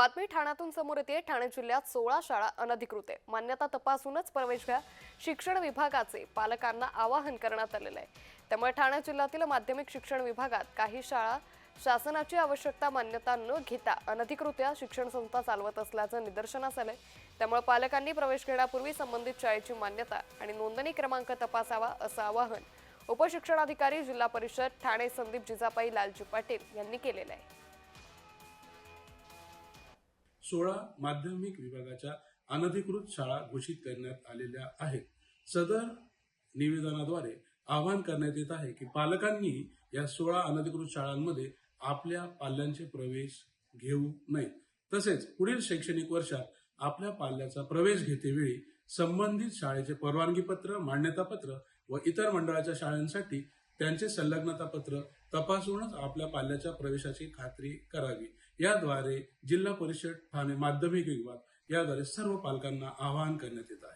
बातमी ठाण्यातून समोर येते. ठाणे जिल्ह्यात सोळा शाळा अनधिकृत आहे. मान्यता तपासूनच प्रवेश घ्या. शिक्षण विभागाचे पालकांना आवाहन करण्यात आलेलं आहे. त्यामुळे ठाणे जिल्ह्यातील माध्यमिक शिक्षण विभागात काही शाळा शासनाची आवश्यकता मान्यता न घेता अनधिकृत्या शिक्षण संस्था चालवत असल्याचं निदर्शनास आलंय. त्यामुळे पालकांनी प्रवेश घेण्यापूर्वी संबंधित शाळेची मान्यता आणि नोंदणी क्रमांक तपासावा असं आवाहन उपशिक्षणाधिकारी जिल्हा परिषद ठाणे संदीप जिजाबाई लालजी पाटील यांनी केलेलं आहे. सोळा माध्यमिक विभागाच्या अनधिकृत शाळा घोषित करण्यात आलेल्या आहेत. सदर निवेदनाद्वारे आवाहन करण्यात येत आहे की पालकांनी या सोळा अनधिकृत शाळांमध्ये आपल्या पाल्यांचे प्रवेश घेऊ नये. तसेच पुढील शैक्षणिक वर्षात आपल्या पाल्याचा प्रवेश घेतेवेळी संबंधित शाळेचे परवानगी पत्र मान्यता पत्र व इतर मंडळाच्या शाळांसाठी त्यांचे संलग्नता पत्र तपासूनच आपल्या पाल्याच्या प्रवेशाची खात्री करावी. याद्वारे जिल्हा परिषद ठाणे माध्यमिक विभाग याद्वारे सर्व पालकांना आवाहन करण्यात येत आहे.